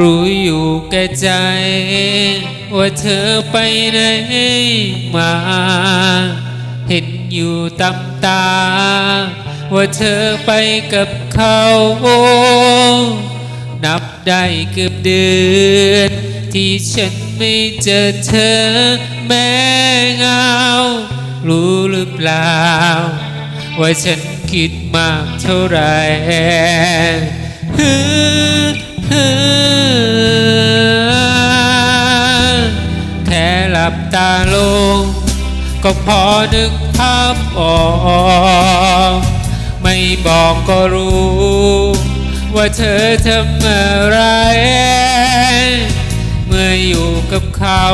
รู้อยู่แก่ใจ ว่าเธอไปไหนมา เห็นอยู่ตำตา ว่าเธอไปกับเขา นับได้เกือบเดือน ที่ฉันไม่เจอเธอแม้เงา รู้หรือเปล่า ว่าฉันคิดมากเท่าไหรฮึฮึแค่หลับตาลง ก็พอนึกภาพออกไม่บอกก็รู้ ว่าเธอทำอะไร มื่ออยู่กับเขา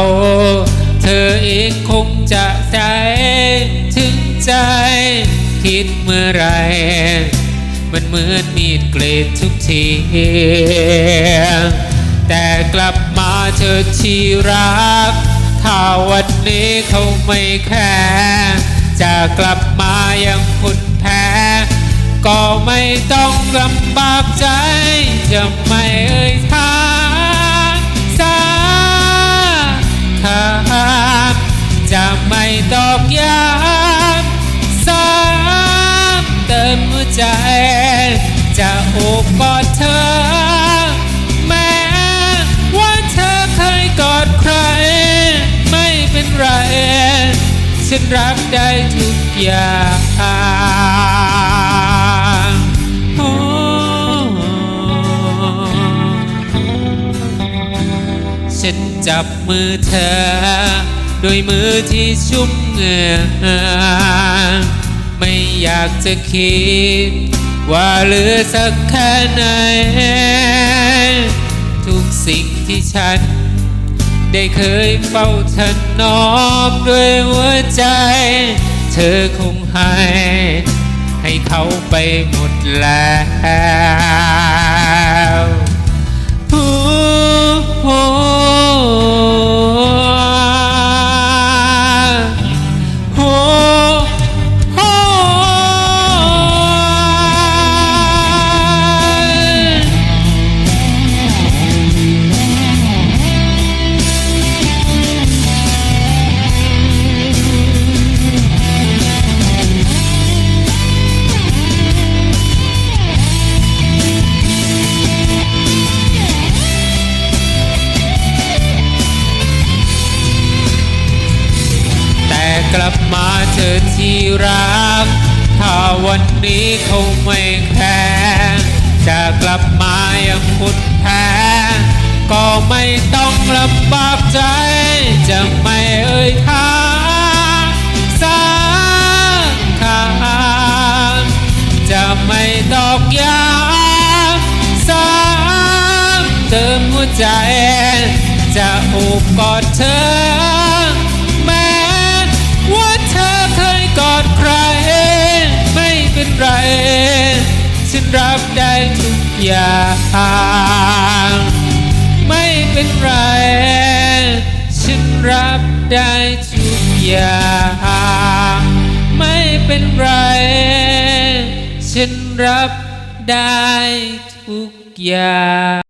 เธอเองคงจะใจถึงใจ คิดเมื่อไร มันเหมือนมีดเกรดทุกที แต่กลับมาเธอที่รัก ถ้าวันนี้เขาไม่แคร์จะกลับมายังคุณแพ้ก็ไม่ต้องลำบากใจจะไม่เอ่ยทา ใจ จะโอบกอดเธอ แม้ว่าเธอเคยกอดใคร ไม่เป็นไร ฉันรับได้ทุกอย่างฉันจับมือเธอโดวยมือที่ชุ่มเหงื่อ ไม่อยากจะคิด ว่าเหลือสักแค่ไหน ทุกสิ่งที่ฉัน ได้เคยเฝ้าถนอมด้วยหัวใจ เธอคงให้ ให้เขาไปหมดแล้ว กลับมาเธอที่รัก ถ้าวันนี้เขาไม่แคร์จะกลับมายังคุณแพ้ก็ไม่ต้องลำบากใจ จะไม่เอ่ยคำสักคำจะไม่ตอกย้ำซ้ำเติมหัวใจ จะโอบกอดเธอ รับได้ทุกอย่าง ไม่เป็นไร ฉันรับได้ทุกอย่าง ไม่เป็นไร ฉันรับได้ทุกอย่าง